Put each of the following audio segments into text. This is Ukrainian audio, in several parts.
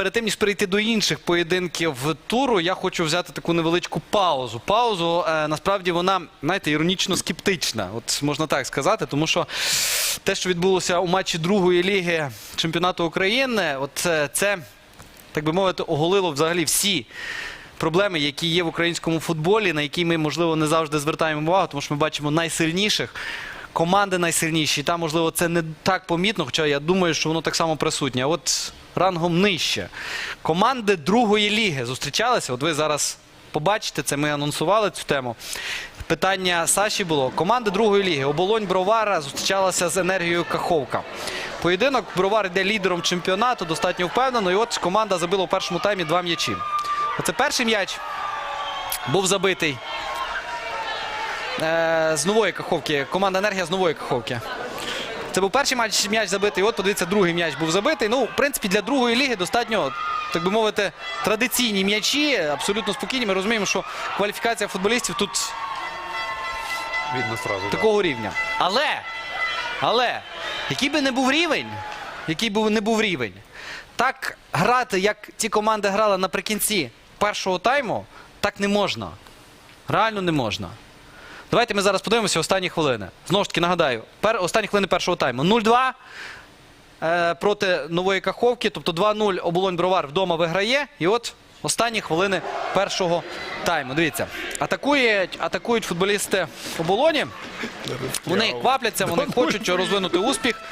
перед тим ніж перейти до інших поєдинків туру, я хочу взяти таку невеличку паузу. Паузу е, насправді вона, знаєте, іронічно скептична. От можна так сказати, тому що те, що відбулося у матчі другої ліги чемпіонату України, от це, це так би мовити, оголило взагалі всі. Проблеми, які є в українському футболі, на які ми, можливо, не завжди звертаємо увагу, тому що ми бачимо найсильніших, команди найсильніші. Там, можливо, це не так помітно, хоча я думаю, що воно так само присутнє. От рангом нижче. Команди другої ліги зустрічалися. От ви зараз побачите це, ми анонсували цю тему. Питання Саші було. Команди другої ліги. Оболонь Бровара зустрічалася з енергією Каховка. Поєдинок Бровар йде лідером чемпіонату, достатньо впевнено. І от команда забила у першому таймі два м'ячі. Оце перший м'яч був забитий з нової каховки. Команда енергія з нової каховки. Це був перший матч, м'яч забитий. От подивіться, другий м'яч був забитий. Ну, в принципі, для другої ліги достатньо, так би мовити, традиційні м'ячі, абсолютно спокійні. Ми розуміємо, що кваліфікація футболістів тут Видно сразу. да. такого рівня. Але, але, який би не був рівень, який би не був рівень, так грати, як ті команди грали наприкінці першого тайму, так не можна. Реально не можна. Давайте ми зараз подивимося останні хвилини. Знову ж таки нагадаю, пер, останні хвилини першого тайму. 0-2 е, проти нової Каховки, тобто 2-0 оболонь Бровар вдома виграє. І от останні хвилини першого тайму. Дивіться, атакують, атакують футболісти оболоні. Вони квапляться, вони хочуть розвинути успіх.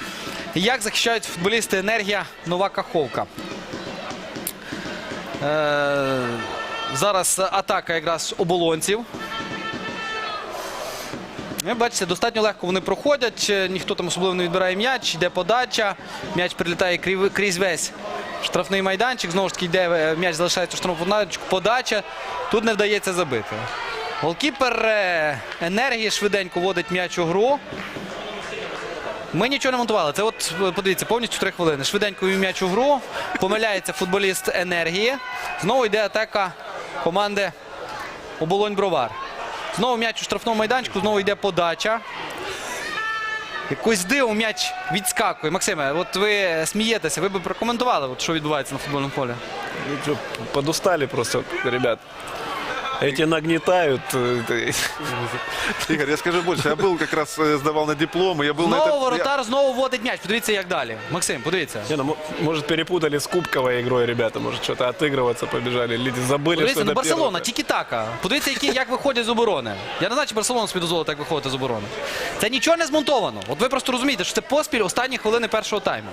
Як захищають футболісти енергія нова Каховка. Е, зараз атака якраз оболонців. Ви бачите, достатньо легко вони проходять, е, ніхто там особливо не відбирає м'яч, йде подача, м'яч прилітає крізь весь штрафний майданчик, знову ж таки йде е, м'яч залишається в штрафному майданчику, подача, тут не вдається забити. Голкіпер е, енергії швиденько вводить м'яч у гру. Ми нічого не монтували. Це от е, подивіться, повністю три хвилини. Швиденько м'яч у гру. Помиляється футболіст енергії. Знову йде атака команди Оболонь Бровар. Знову м'яч у штрафному майданчику, знову йде подача. Якось диво м'яч відскакує. Максиме, от ви смієтеся, ви б прокоментували, от що відбувається на футбольному полі. Подосталі просто, ребят Эти нагнетают. э, ты- Игорь, я скажу больше. Я был как раз э, сдавал на диплом, и я был на Знову этом... я- воротар, знову вводить м'яч. Подивіться, як далі. Максим, подивіться. Не, ну, мо- может, перепутали с кубковой игрой, ребята. Может, что-то отыгрываться побежали. Или забыли, Подивіться, что ну это Барселона, первое. тільки-така. Подивіться, які, як виходять з оборони. Я не знаю, чи Барселона собі дозволить так виходити з оборони. Це нічого не змонтовано. От ви просто розумієте, що це поспіль останні хвилини першого тайму.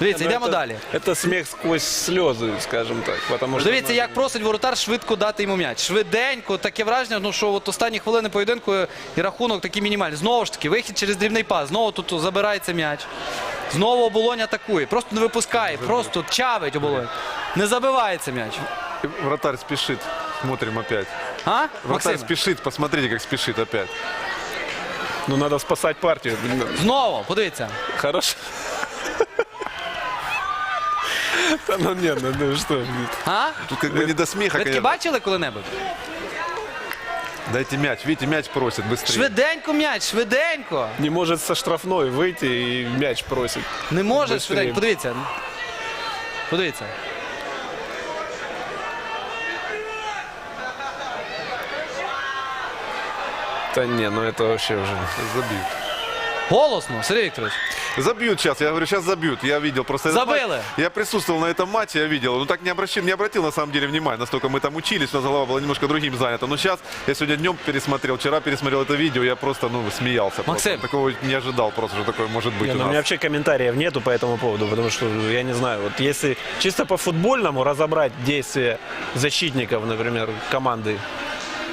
Дивіться, Ну, йдемо это- далі. Это смех сквозь слезы, скажем так. Потому что Дивіться, як просить воротар швидко дати йому м'яч. Швиденько, таке враження, ну, що от останні хвилини поєдинку і рахунок такий мінімальний. Знову ж таки, вихід через дрібний пас. Знову тут забирається м'яч. Знову оболонь атакує. Просто не випускає, просто чавить оболонь. Не забивається м'яч. Вратарь спешит. Смотрим опять. А? Вратарь Максим? спешит. Посмотрите, как спешит опять. ну, надо спасать партию. Блин, Знову, подивіться. Хорошо. Да ну нет, ну, ну что, блин. А? Тут как бы не до смеха, Ви таке конечно. бачили коли-небудь? Дайте мяч. Видите, мяч просит быстрее. Швиденько м'яч, швиденько. не может со штрафной выйти и мяч просит. Не може Быстрее. швиденько. Подивіться. Подивіться. Да не, ну это вообще уже... Забьют. Голосно, Сергій Вікторович. Забьют сейчас. Я говорю, сейчас забьют. Я видел просто... этот Забыли. матч. Я присутствовал на этом матче, я видел. Ну так не обращал, не обратил на самом деле внимания. Настолько мы там учились, у нас голова была немножко другим занята. Но сейчас я сегодня днем пересмотрел, вчера пересмотрел это видео, я просто, ну, смеялся. просто. Максим. Такого не ожидал просто, что такое может быть Не, у ну, у нас. меня вообще комментариев нету по этому поводу, потому что я не знаю, вот если чисто по футбольному разобрать действия защитников, например, команды,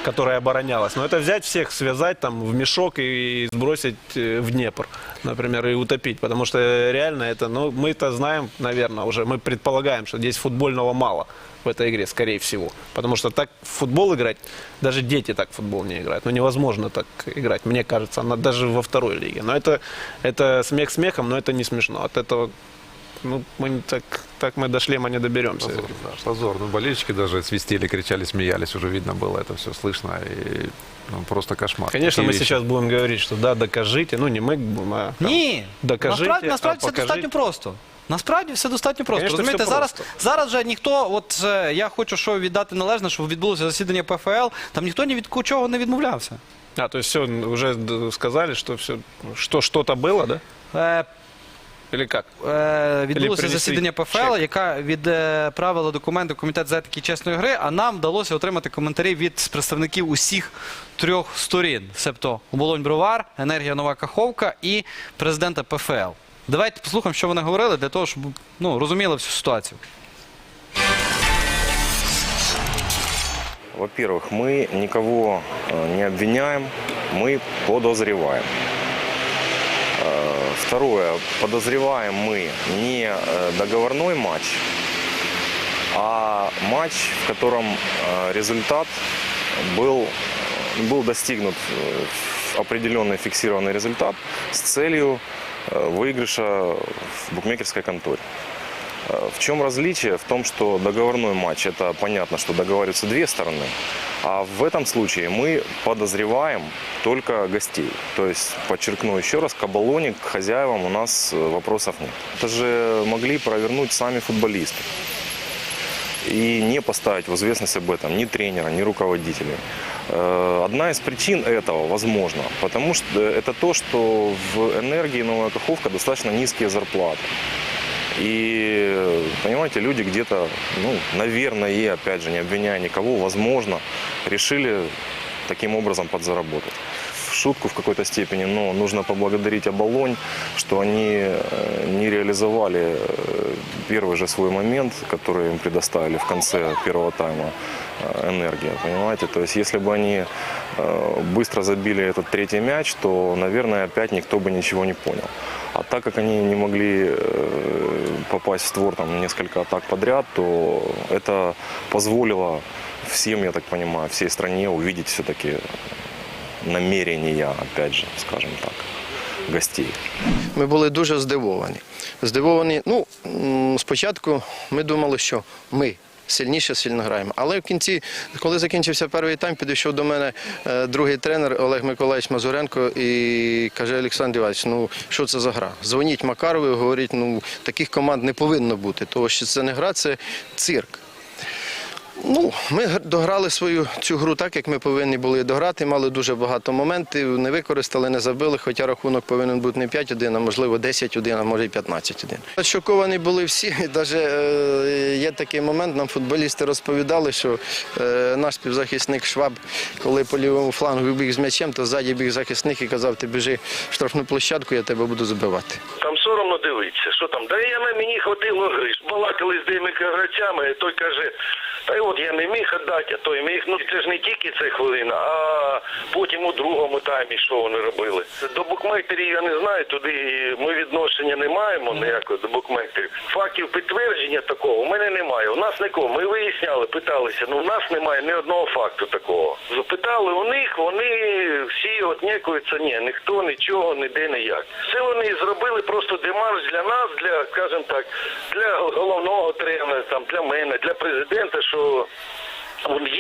которая оборонялась, но это взять всех, связать там в мешок и сбросить э, в Днепр, например, и утопить, потому что реально это, ну, мы-то знаем, наверное, уже, мы предполагаем, что здесь футбольного мало в этой игре, скорее всего, потому что так в футбол играть, даже дети так в футбол не играют, ну, невозможно так играть, мне кажется, она даже во второй лиге, но это, это смех смехом, но это не смешно, от этого ну, мы так, так мы до шлема не доберемся. Позор, да, позор. Ну, болельщики даже свистели, кричали, смеялись, уже видно было это все слышно. И ну, просто кошмар. Конечно, Такие мы вещи. сейчас будем говорить, что да, докажите, ну не мы, будем, а там, Ні. Докажите, насправді, насправді а це покажите. достатньо просто. Насправді все достатньо просто. Конечно, Розумієте, все зараз, просто. зараз же ніхто, от е, я хочу що віддати належне, що відбулося засідання ПФЛ, там ніхто ні від чого не відмовлявся. А, то есть все, уже д- сказали, что все, что что-то было, да? Е, Или как? е, відбулося принесли засідання ПФЛ, чек. яка відправила документи в комітет з етики і чесної гри, а нам вдалося отримати коментарі від представників усіх трьох сторін, себто Оболонь Бровар, Енергія Нова Каховка і президента ПФЛ. Давайте послухаємо, що вони говорили, для того, щоб ну, розуміли всю ситуацію. Во-первых, мы никого э, не обвиняем, мы подозреваем. Э, Второе, подозреваем мы не э, договорной матч, а матч, в котором э, результат был, был достигнут э, определенный фиксированный результат с целью э, выигрыша в букмекерской конторе. Э, В чем различие? В том, что договорной матч, это понятно, что договариваются две стороны, а в этом случае мы подозреваем только гостей. То есть, подчеркну еще раз, к Абалоне, к хозяевам у нас э, вопросов нет. Это же могли провернуть сами футболисты. И не поставить в известность об этом ни тренера, ни руководителей. Э, Одна из причин этого, возможно, потому что это то, что в энергии Новая Каховка достаточно низкие зарплаты. И, понимаете, люди где-то, ну, наверное, опять же, не обвиняя никого, возможно, решили таким образом подзаработать. В шутку в какой-то степени, но нужно поблагодарить Оболонь, что они э, не реализовали э, первый же свой момент, который им предоставили в конце первого тайма э, энергия, понимаете? То есть если бы они быстро забили этот третий мяч, то, наверное, опять никто бы ничего не понял. А так как они не могли попасть в створ там несколько атак подряд, то это позволило всем, я так понимаю, всей стране увидеть все-таки намерения, опять же, скажем так, гостей. Ми були дуже здивовані. Здивовані, ну, спочатку ми думали, що ми сильніше сильно граємо. Але в кінці, коли закінчився перший тайм, підійшов до мене е, другий тренер Олег Миколаївич Мазуренко і каже: Олександр Іванович, ну що це за гра? Дзвоніть Макарові, говоріть, ну таких команд не повинно бути, тому що це не гра, це цирк. Ну, ми дограли свою цю гру так, як ми повинні були дограти. Мали дуже багато моментів, не використали, не забили, хоча рахунок повинен бути не 5-1, а можливо 10-1, а може і 15-1. Шоковані були всі. Навіть е, є такий момент, нам футболісти розповідали, що е, наш співзахисник Шваб, коли по лівому флангу біг з м'ячем, то ззаді біг захисник і казав, ти біжи в штрафну площадку, я тебе буду забивати. Там соромно дивитися, що там. Да я на мені хватило гри. Балакали з деякими гравцями, той каже, та й от я не міг віддати, а той міг. Ну це ж не тільки ця хвилина, а потім у другому таймі, що вони робили. До букмекерів я не знаю, туди ми відношення не маємо ніякого до букмекерів. Фактів підтвердження такого у мене немає. У нас нікого. Ми виясняли, питалися. Ну в нас немає ні одного факту такого. Запитали у них, вони всі от нікуються, ні, ніхто нічого, ніде ніяк. Це вони зробили просто демарш для нас, для, скажімо так, для головного тренера, там, для мене, для президента, що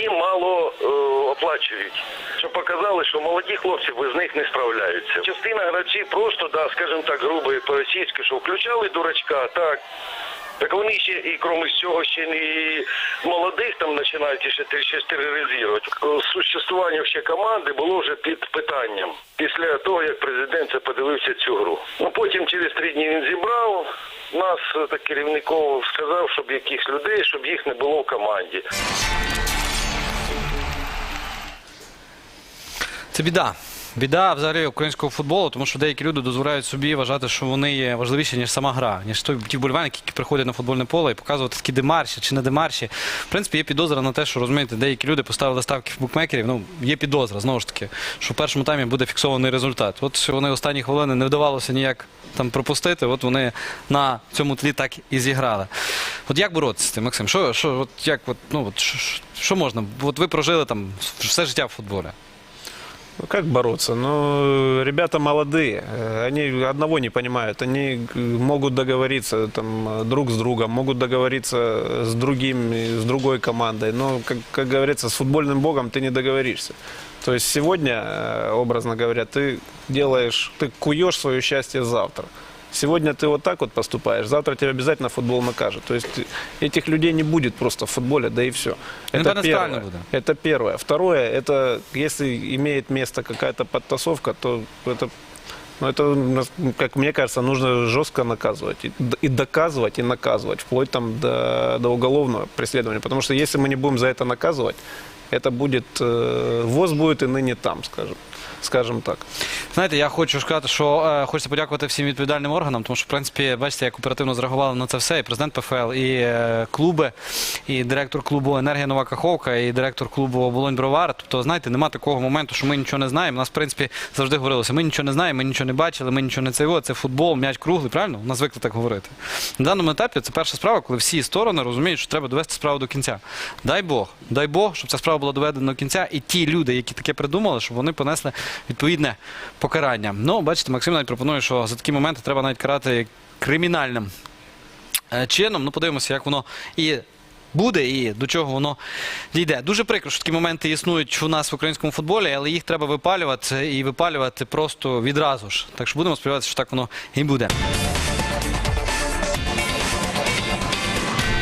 їм мало е, оплачують. Що показали, що молоді хлопці без них не справляються. Частина гравців просто, да, скажімо так, грубо і по-російськи, що включали дурачка, так. Так вони ще і крім цього ще не молодих там починають ще, те- ще тероризувати. Существування ще команди було вже під питанням після того, як президент це подивився цю гру. Ну потім через три дні він зібрав нас та так керівников, сказав, щоб якихось людей, щоб їх не було в команді. Це біда. Біда взагалі українського футболу, тому що деякі люди дозволяють собі вважати, що вони є важливіші, ніж сама гра, ніж той ті вболівальники, які приходять на футбольне поле і показувати такі демарші чи не демарші. В принципі, є підозра на те, що розумієте, деякі люди поставили ставки в букмекерів. Ну, є підозра, знову ж таки, що в першому таймі буде фіксований результат. От вони останні хвилини не вдавалося ніяк там пропустити. От вони на цьому тлі так і зіграли. От як боротися з цим, Максим? Що, що, от як, от, ну, от, що, що- можна? От ви прожили там все життя в футболі. Ну, как бороться? Ну, ребята молодые, э, они одного не понимают. Они э, могут договориться там, э, друг с другом, могут договориться с другим, э, с другой командой. Но, как, как говорится, с футбольным богом ты не договоришься. То есть сегодня, э, образно говоря, ты делаешь, ты куешь свое счастье завтра. Сегодня ты вот так вот поступаешь, завтра тебя обязательно футбол накажет. То есть этих людей не будет просто в футболе, да и все. Ну, Это первое. будет. Это первое. Второе, это если имеет место какая-то подтасовка, то это ну, это, как мне кажется, нужно жестко наказывать. И доказывать, и наказывать, вплоть там до, до уголовного преследования. Потому что если мы не будем за это наказывать, это будет, э, ВОЗ будет и ныне там, скажем, скажем так. Знаєте, я хочу сказати, що е, хочеться подякувати всім відповідальним органам, тому що, в принципі, бачите, як оперативно зреагували на це все. І президент ПФЛ, і е, клуби, і директор клубу Енергія Нова Каховка, і директор клубу Оболонь Бровар. Тобто, знаєте, нема такого моменту, що ми нічого не знаємо. У нас, в принципі, завжди говорилося, ми нічого не знаємо, ми нічого не бачили, ми нічого не це. Це футбол, м'яч круглий, правильно? У нас звикли так говорити. На даному етапі це перша справа, коли всі сторони розуміють, що треба довести справу до кінця. Дай Бог, дай Бог, щоб ця справа була доведена до кінця, і ті люди, які таке придумали, щоб вони понесли відповідне покарання. Ну, бачите, Максим навіть пропонує, що за такі моменти треба навіть карати кримінальним е, чином. Ну, подивимося, як воно і. Буде і до чого воно дійде. Дуже прикро, що такі моменти існують у нас в українському футболі, але їх треба випалювати і випалювати просто відразу ж. Так що будемо сподіватися, що так воно і буде.